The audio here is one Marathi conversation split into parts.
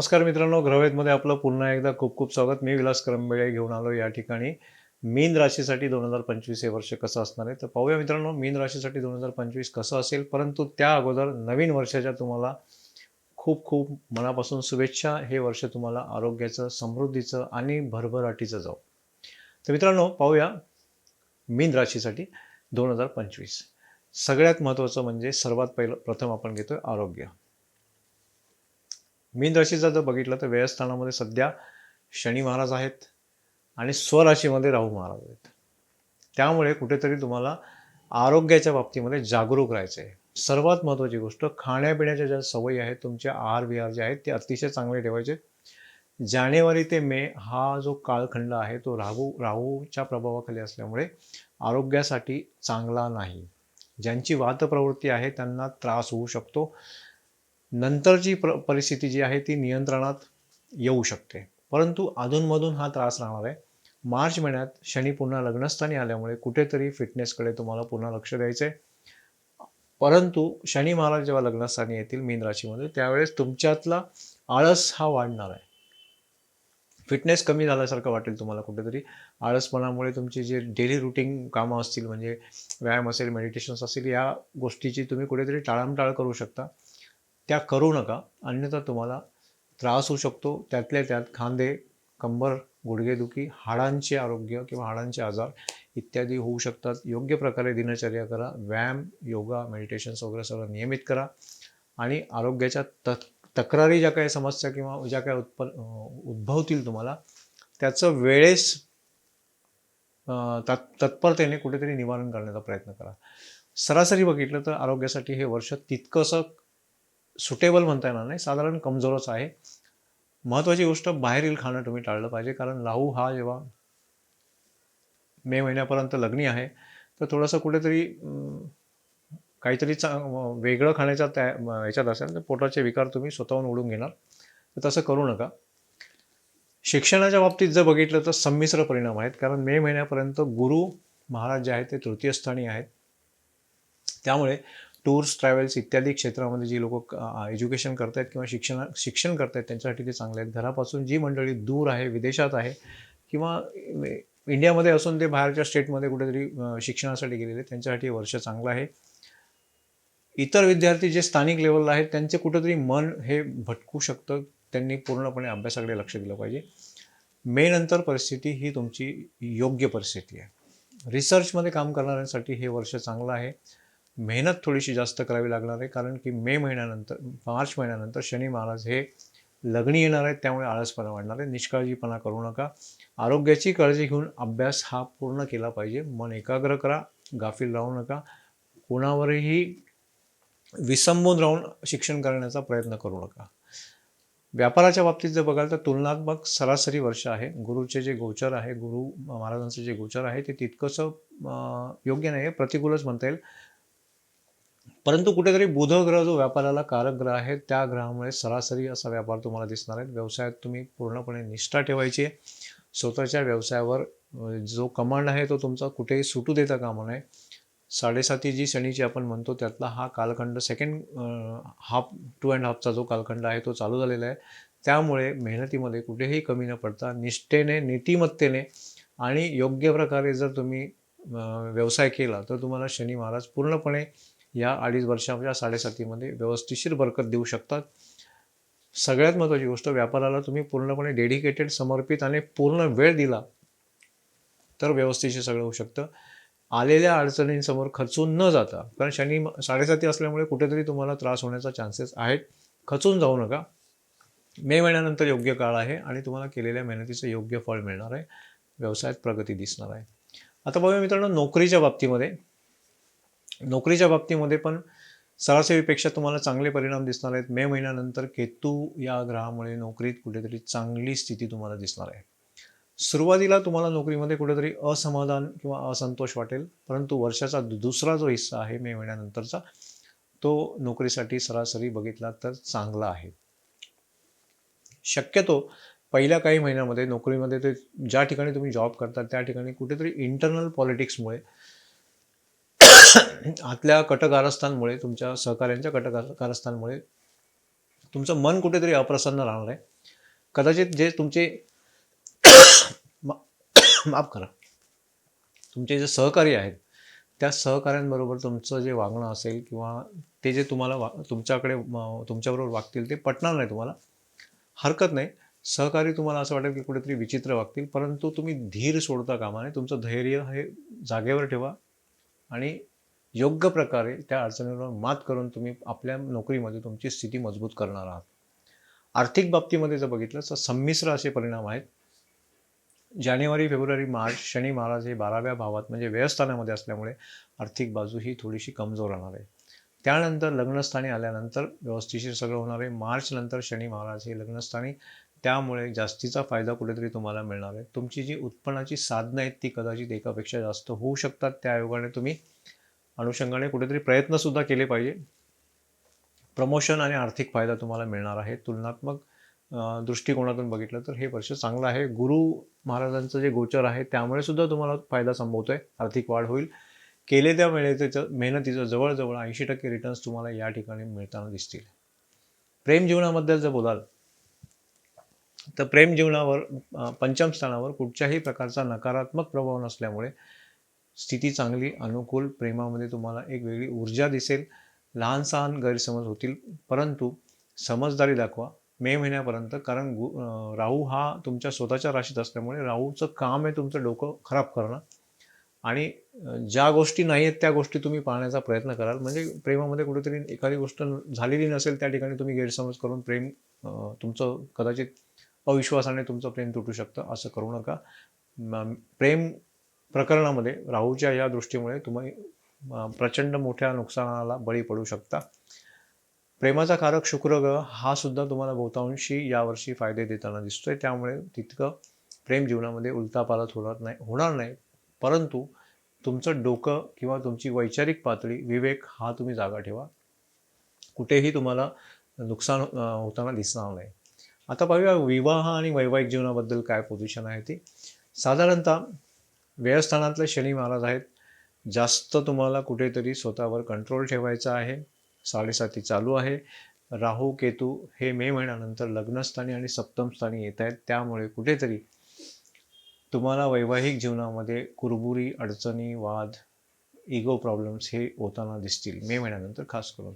नमस्कार मित्रांनो ग्रहवेदमध्ये आपलं पुन्हा एकदा खूप खूप स्वागत. मी विलास करंबेळे घेऊन आलो या ठिकाणी. मीन राशीसाठी दोन हजार पंचवीस हे वर्ष कसं असणार आहे? तर पाहूया मित्रांनो मीन राशीसाठी दोन हजार पंचवीस कसं असेल? परंतु त्या अगोदर नवीन वर्षाच्या तुम्हाला खूप खूप मनापासून शुभेच्छा. हे वर्ष तुम्हाला आरोग्याचं समृद्धीचं आणि भरभराटीचं जाऊ तर मित्रांनो पाहूया मीन राशीसाठी दोन हजार पंचवीस. सगळ्यात महत्त्वाचं म्हणजे सर्वात पहिलं प्रथम आपण घेतोय आरोग्य. मीन राशीचा जर बघितलं तर व्ययस्थानामध्ये सध्या शनी महाराज आहेत आणि स्वराशीमध्ये राहू महाराज आहेत. त्यामुळे कुठेतरी तुम्हाला आरोग्याच्या बाबतीमध्ये जागरूक राहायचं आहे सर्वात महत्त्वाची गोष्ट खाण्यापिण्याच्या ज्या सवयी आहेत तुमचे आहार विहार जे आहेत ते अतिशय चांगले ठेवायचे. जानेवारी ते मे हा जो कालखंड आहे तो राहू राहूच्या प्रभावाखाली असल्यामुळे आरोग्यासाठी चांगला नाही. ज्यांची वातप्रवृत्ती आहे त्यांना त्रास होऊ शकतो. नंतरची प्र परिस्थिती जी आहे ती नियंत्रणात येऊ शकते. परंतु अधूनमधून हा त्रास राहणार आहे. मार्च महिन्यात शनी पुन्हा लग्नस्थानी आल्यामुळे कुठेतरी फिटनेसकडे तुम्हाला पुन्हा लक्ष द्यायचं आहे परंतु शनी महाराज जेव्हा लग्नस्थानी येतील मीन राशीमध्ये त्यावेळेस तुमच्यातला आळस हा वाढणार आहे. फिटनेस कमी झाल्यासारखं वाटेल तुम्हाला कुठेतरी. आळसपणामुळे तुमची जे डेली रुटीन कामं असतील म्हणजे व्यायाम असेल मेडिटेशन्स असतील या गोष्टीची तुम्ही कुठेतरी टाळमटाळ करू शकता. त्या करू नका. अन्यथा तुम्हाला त्रास होऊ शकतो. त्यातल्या त्यात खांदे कंबर गुडघेदुखी हाडांचे आरोग्य किंवा हाडांचे आजार इत्यादी होऊ शकतात. योग्य प्रकारे दिनचर्या करा. व्यायाम योगा मेडिटेशन्स वगैरे सगळं नियमित करा. आणि आरोग्याच्या त तक्रारी ज्या काही समस्या किंवा ज्या काही उत्प उद्भवतील तुम्हाला त्याचं वेळेस तत् तत्परतेने कुठेतरी निवारण करण्याचा प्रयत्न करा. सरासरी बघितलं तर आरोग्यासाठी हे वर्ष तितकंसं सुटेबल म्हणता येणार नाही. साधारण कमजोरच आहे. महत्त्वाची गोष्ट बाहेरील खाणं तुम्ही टाळलं पाहिजे. कारण राहू हा जेव्हा मे महिन्यापर्यंत लग्नी आहे तर थोडंसं कुठेतरी काहीतरी चा वेगळं खाण्याच्या त्या ह्याच्यात असेल तर पोटाचे विकार तुम्ही स्वतःहून ओढून घेणार. तर तसं करू नका. शिक्षणाच्या बाबतीत जर बघितलं तर संमिश्र परिणाम आहेत. कारण मे महिन्यापर्यंत गुरु महाराज जे आहेत ते तृतीय स्थानी आहेत. त्यामुळे टूर्स ट्रॅव्हल्स इत्यादी क्षेत्रामध्ये जी लोक एज्युकेशन करत आहेत किंवा शिक्षण शिक्षण आहेत त्यांच्यासाठी ते चांगले आहेत. घरापासून जी मंडळी दूर आहे विदेशात आहे किंवा इंडियामध्ये असून ते बाहेरच्या स्टेटमध्ये कुठेतरी शिक्षणासाठी गेलेले त्यांच्यासाठी वर्ष चांगलं आहे. इतर विद्यार्थी जे स्थानिक लेवलला आहेत त्यांचे कुठेतरी मन हे भटकू शकतं. त्यांनी पूर्णपणे अभ्यासाकडे लक्ष दिलं पाहिजे. मे नंतर परिस्थिती ही तुमची योग्य परिस्थिती आहे. रिसर्चमध्ये काम करणाऱ्यांसाठी हे वर्ष चांगलं आहे. मेहनत थोडीशी जास्त करावी लागणार आहे कारण की मे महिन्यानंतर मार्च महिन्यानंतर शनी महाराज हे लग्नी येणार आहेत त्यामुळे आळसपणा वाढणार आहे. निष्काळजीपणा करू नका. आरोग्याची काळजी घेऊन अभ्यास हा पूर्ण केला पाहिजे. मन एकाग्र करा गाफील राहू नका. कोणावरही विसंबून राहून शिक्षण करण्याचा प्रयत्न करू नका. व्यापाराच्या बाबतीत जर बघाल तर तुलनात्मक सरासरी वर्ष आहे. गुरुचे जे गोचर आहे गुरु महाराजांचे जे गोचर आहे ते तितकंसं योग्य नाही आहे प्रतिकूलच म्हणता येईल. परंतु कुठेतरी बुध ग्रह जो व्यापाराला कारक ग्रह आहे त्या ग्रहामुळे सरासरी असा व्यापार तुम्हाला दिसणार आहे. व्यवसायात तुम्ही पूर्णपणे निष्ठा ठेवायची आहे. स्वतःच्या व्यवसायावर जो कमांड आहे तो तुमचा कुठेही सुटू देता कामा नये. साडेसाती जी शनीची आपण म्हणतो त्यातला हा कालखंड सेकंड हाफ टू अँड हाफचा जो कालखंड आहे तो चालू झालेला आहे. त्यामुळे मेहनतीमध्ये कुठेही कमी न पडता निष्ठेने नीतिमत्तेने आणि योग्य प्रकारे जर तुम्ही व्यवसाय केला तर तुम्हाला शनी महाराज पूर्णपणे या अडीच वर्षाच्या साडेसातीमध्ये व्यवस्थिशीर बरकत देऊ शकतात. सगळ्यात महत्त्वाची गोष्ट व्यापाराला तुम्ही पूर्णपणे डेडिकेटेड समर्पित आणि पूर्ण वेळ दिला तर व्यवस्थिशीर सगळं होऊ शकतं. आलेल्या अडचणींसमोर खचून न जाता कारण शनी साडेसाती असल्यामुळे कुठेतरी तुम्हाला त्रास होण्याचा चान्सेस आहेत. खचून जाऊ नका. मे महिन्यानंतर योग्य काळ आहे आणि तुम्हाला केलेल्या मेहनतीचं योग्य फळ मिळणार आहे. व्यवसायात प्रगती दिसणार आहे. आता बघूया मित्रांनो नोकरीच्या बाबतीमध्ये नोकरीच्या बाबतीमध्ये पण सरासरीपेक्षा तुम्हाला चांगले परिणाम दिसणार आहेत. मे महिन्यानंतर केतू या ग्रहामुळे नोकरीत कुठेतरी चांगली स्थिती तुम्हाला दिसणार आहे. सुरुवातीला तुम्हाला नोकरीमध्ये कुठेतरी असमाधान किंवा असंतोष वाटेल परंतु वर्षाचा दुसरा जो हिस्सा आहे मे महिन्यानंतरचा तो नोकरीसाठी सरासरी बघितला तर चांगला आहे. शक्यतो पहिल्या काही महिन्यामध्ये नोकरीमध्ये ते ज्या ठिकाणी तुम्ही जॉब करता त्या ठिकाणी कुठेतरी इंटरनल पॉलिटिक्समुळे आतल्या कटकारस्थांमुळे तुमच्या सहकार्यांच्या कटकारस्थांमुळे तुमचं मन कुठेतरी अप्रसन्न राहणार आहे. कदाचित जे तुमचे मा- माफ करा. तुमचे जे सहकारी आहेत त्या सहकाऱ्यांबरोबर तुमचं जे वागणं असेल किंवा ते जे तुम्हाला वा तुमच्याकडे म- तुमच्याबरोबर वागतील ते पटणार नाही तुम्हाला. हरकत नाही. सहकारी तुम्हाला असं वाटेल की कुठेतरी विचित्र वागतील परंतु तुम्ही धीर सोडता कामा नये. तुमचं धैर्य हे जागेवर ठेवा आणि योग्य प्रकारे त्या अडचणींवर मात करून तुम्ही आपल्या नोकरीमध्ये तुमची स्थिती मजबूत करणार आहात. आर्थिक बाबतीमध्ये जर बघितलं तर संमिश्र असे परिणाम आहेत. जानेवारी फेब्रुवारी मार्च शनी महाराज हे बाराव्या भावात म्हणजे व्ययस्थानामध्ये असल्यामुळे आर्थिक बाजू ही थोडीशी कमजोर राहणार आहे. त्यानंतर लग्नस्थानी आल्यानंतर व्यवस्थिशीर सगळं होणार आहे. मार्चनंतर शनी महाराज हे लग्नस्थानी. त्यामुळे जास्तीचा फायदा कुठेतरी तुम्हाला मिळणार आहे. तुमची जी उत्पन्नाची साधनं आहेत ती कदाचित एकापेक्षा जास्त होऊ शकतात. त्या योगाने तुम्ही अनुषंगाने कुठेतरी प्रयत्नसुद्धा केले पाहिजे. प्रमोशन आणि आर्थिक फायदा तुम्हाला मिळणार आहे. तुलनात्मक दृष्टिकोनातून बघितलं तर हे वर्ष चांगलं आहे. गुरु महाराजांचं जे गोचर आहे त्यामुळे सुद्धा तुम्हाला फायदा संभवतोय. आर्थिक वाढ होईल. केले त्या मेहनतीचं मेहनतीचं जवळजवळ ऐंशी टक्के रिटर्न्स तुम्हाला या ठिकाणी मिळताना दिसतील. प्रेम जीवनाबद्दल जर बोलाल तर प्रेम जीवनावर पंचम स्थानावर कुठच्याही प्रकारचा नकारात्मक प्रभाव नसल्यामुळे स्थिती चांगली अनुकूल प्रेमामध्ये तुम्हाला एक वेगळी ऊर्जा दिसेल. लहान सहान गैरसमज होतील परंतु समजदारी दाखवा मे महिन्यापर्यंत. कारण गु राहू हा तुमच्या स्वतःच्या राशीत असल्यामुळे राहूचं काम आहे तुमचं डोकं खराब करणं आणि ज्या गोष्टी नाही आहेत त्या गोष्टी तुम्ही पाहण्याचा प्रयत्न कराल. म्हणजे प्रेमामध्ये कुठेतरी एखादी गोष्ट झालेली नसेल त्या ठिकाणी तुम्ही गैरसमज करून प्रेम तुमचं कदाचित अविश्वासाने तुमचं प्रेम तुटू शकतं असं करू नका. प्रेम प्रकरणामध्ये राहूच्या या दृष्टीमुळे तुम्ही प्रचंड मोठ्या नुकसानाला बळी पडू शकता. प्रेमाचा कारक शुक्र ग्रह हा सुद्धा तुम्हाला बहुतांशी यावर्षी फायदे देताना दिसतोय. त्यामुळे तितकं प्रेम जीवनामध्ये उलतापालत होणार नाही होणार नाही. परंतु तुमचं डोकं किंवा तुमची वैचारिक पातळी विवेक हा तुम्ही जागा ठेवा. कुठेही तुम्हाला नुकसान होताना दिसणार नाही. आता पाहूया विवाह आणि वैवाहिक जीवनाबद्दल काय पोझिशन आहे ती. साधारणतः व्ययस्थानातले शनी महाराज आहेत. जास्त तुम्हाला कुठेतरी स्वतःवर कंट्रोल ठेवायचा आहे. साडेसाती चालू आहे. राहू केतू हे मे महिन्यानंतर लग्नस्थानी आणि सप्तमस्थानी येत आहेत. त्यामुळे कुठेतरी तुम्हाला वैवाहिक जीवनामध्ये कुरबुरी अडचणी वाद इगो प्रॉब्लेम्स हे होताना दिसतील मे महिन्यानंतर खास करून.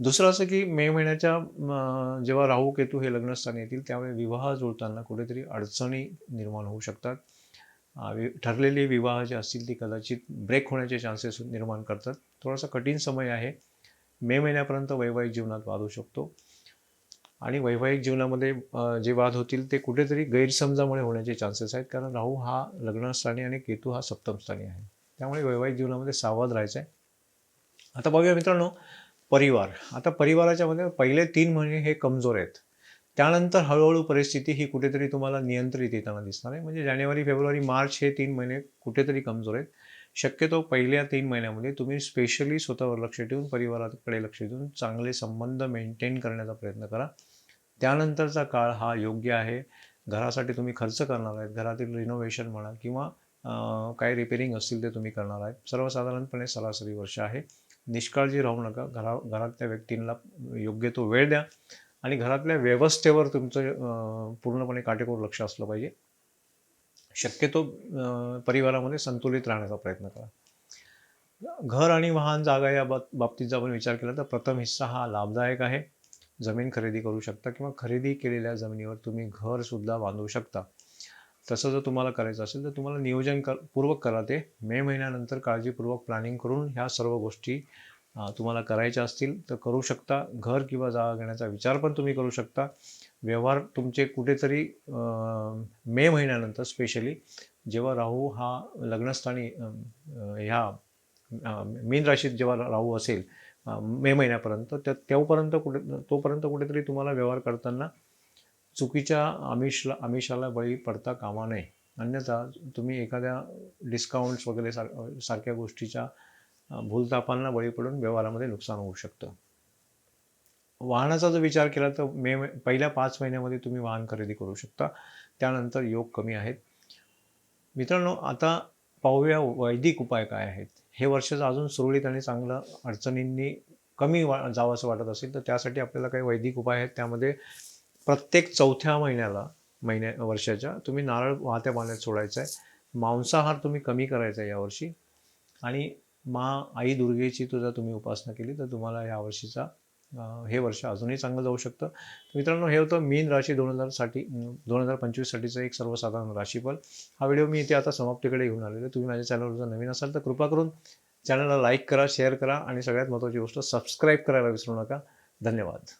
दुसरं असं की मे महिन्याच्या जेव्हा राहू केतू हे लग्नस्थानी येतील त्यावेळी विवाह जुळताना कुठेतरी अडचणी निर्माण होऊ शकतात. वि- ठरलेले विवाह जे असतील ते कदाचित ब्रेक होण्याचे चान्सेस निर्माण करतात. थोडासा कठीण समय आहे. मे महिन्यापर्यंत वैवाहिक जीवनात वाद होऊ शकतो. आणि वैवाहिक जीवनामध्ये जे वाद होतील ते कुठेतरी गैरसमजामुळे होण्याचे चान्सेस आहेत. कारण राहू हा लग्नस्थानी आणि केतू हा सप्तमस्थानी आहे. त्यामुळे वैवाहिक जीवनामध्ये सावध राहायचं आहे आता बघूया मित्रांनो परिवार. आता परिवाराच्यामध्ये पहिले तीन महिने हे कमजोर आहेत. त्यानंतर हळूहळू परिस्थिती ही कुठेतरी तुम्हाला नियंत्रित येताना दिसणार आहे. म्हणजे जानेवारी फेब्रुवारी मार्च हे तीन महिने कुठेतरी कमजोर आहेत. शक्यतो पहिल्या तीन महिन्यामध्ये तुम्ही स्पेशली स्वतःवर लक्ष ठेवून परिवाराकडे लक्ष देऊन चांगले संबंध मेंटेन करण्याचा प्रयत्न करा. त्यानंतरचा काळ हा योग्य आहे. घरासाठी तुम्ही खर्च करणार आहेत. घरातील रिनोव्हेशन म्हणा किंवा काय काही रिपेरिंग असतील ते तुम्ही करणार आहेत. सर्वसाधारणपणे सरासरी वर्ष आहे. निष्काळजी राहू नका. घरा घरातल्या व्यक्तींना योग्य तो वेळ द्या. आणि घरातल्या व्यवस्थेवर तुमचं पूर्णपणे काटेकोर लक्ष असलं पाहिजे. शक्यतो परिवारामध्ये संतुलित राहण्याचा प्रयत्न करा. घर आणि वाहन जागा या बाब बाबतीत जर आपण विचार केला तर प्रथम हिस्सा हा लाभदायक आहे. जमीन खरेदी करू शकता किंवा खरेदी केलेल्या जमिनीवर तुम्ही घरसुद्धा बांधू शकता. तसं जर तुम्हाला करायचं असेल तर तुम्हाला नियोजन कर पूर्वक करा ते. मे महिन्यानंतर काळजीपूर्वक प्लॅनिंग करून ह्या सर्व गोष्टी तुम्हाला करायच्या असतील तर करू शकता. घर किंवा जागा घेण्याचा विचार पण तुम्ही करू शकता. व्यवहार तुमचे कुठेतरी मे महिन्यानंतर स्पेशली जेव्हा राहू हा लग्नस्थानी ह्या मीन राशीत जेव्हा राहू असेल मे महिन्यापर्यंत त्या तेव्हापर्यंत कुठे तोपर्यंत कुठेतरी तुम्हाला व्यवहार करताना चुकीच्या आमिषला आमिषाला बळी पडता कामा नये. अन्यथा तुम्ही एखाद्या डिस्काउंट्स वगैरे सार सारख्या गोष्टीच्या भूलतापांना बळी पडून व्यवहारामध्ये नुकसान होऊ शकतं. वाहनाचा जर विचार केला तर मे पहिल्या पाच महिन्यामध्ये तुम्ही वाहन खरेदी करू शकता. त्यानंतर योग कमी आहेत. मित्रांनो आता पाहूया वैदिक उपाय काय आहेत. हे वर्ष अजून सुरळीत आणि चांगलं अडचणींनी कमी वा जावं असं वाटत असेल तर त्यासाठी आपल्याला काही वैदिक उपाय आहेत. त्यामध्ये प्रत्येक चौथ्या महिन्याला महिन्या वर्षाच्या तुम्ही नारळ वाहत्या पाण्यात सोडायचा आहे. मांसाहार तुम्ही कमी करायचा आहे यावर्षी. आणि मा आई दुर्गेची तुझा तुम्ही उपासना केली तर तुम्हाला ह्या वर्षीचा हे वर्ष अजूनही चांगलं जाऊ शकतं. मित्रांनो हे होतं मीन राशी दोन हजारसाठी दोन हजार पंचवीससाठीचं एक सर्वसाधारण राशीफल. हा व्हिडिओ मी इथे आता समाप्तीकडे घेऊन आलेलो तुम्ही माझ्या चॅनलवर जर नवीन असाल तर कृपा करून चॅनलला लाईक करा शेअर करा आणि सगळ्यात महत्त्वाची गोष्ट सबस्क्राईब करायला विसरू नका. धन्यवाद.